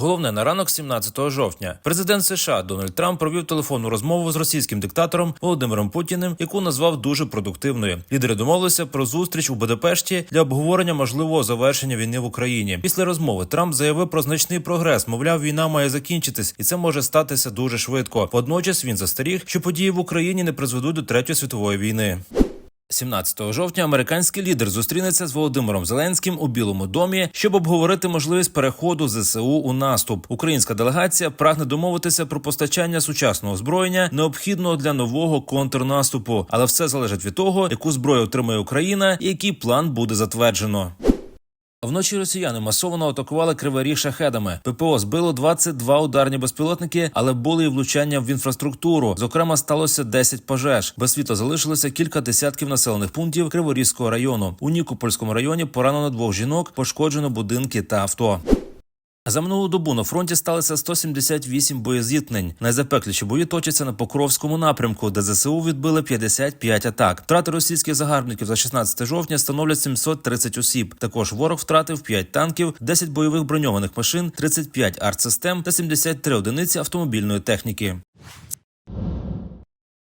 Головне на ранок 17 жовтня. Президент США Дональд Трамп провів телефонну розмову з російським диктатором Володимиром Путіним, яку назвав дуже продуктивною. Лідери домовилися про зустріч у Будапешті для обговорення можливого завершення війни в Україні. Після розмови Трамп заявив про значний прогрес. Мовляв, війна має закінчитись, і це може статися дуже швидко. Водночас він застеріг, що події в Україні не призведуть до третьої світової війни. 17 жовтня американський лідер зустрінеться з Володимиром Зеленським у Білому домі, щоб обговорити можливість переходу ЗСУ у наступ. Українська делегація прагне домовитися про постачання сучасного озброєння, необхідного для нового контрнаступу, але все залежить від того, яку зброю отримає Україна і який план буде затверджено. Вночі росіяни масово атакували криворіг шахедами. ППО збило 22 ударні безпілотники, але були і влучання в інфраструктуру. Зокрема, сталося 10 пожеж. Без світла залишилося кілька десятків населених пунктів Криворізького району. У Нікопольському районі поранено двох жінок, пошкоджено будинки та авто. За минулу добу на фронті сталося 178 боєзіткнень. Найзапекліші бої точаться на Покровському напрямку, де ЗСУ відбили 55 атак. Втрати російських загарбників за 16 жовтня становлять 730 осіб. Також ворог втратив 5 танків, 10 бойових броньованих машин, 35 артсистем та 73 одиниці автомобільної техніки.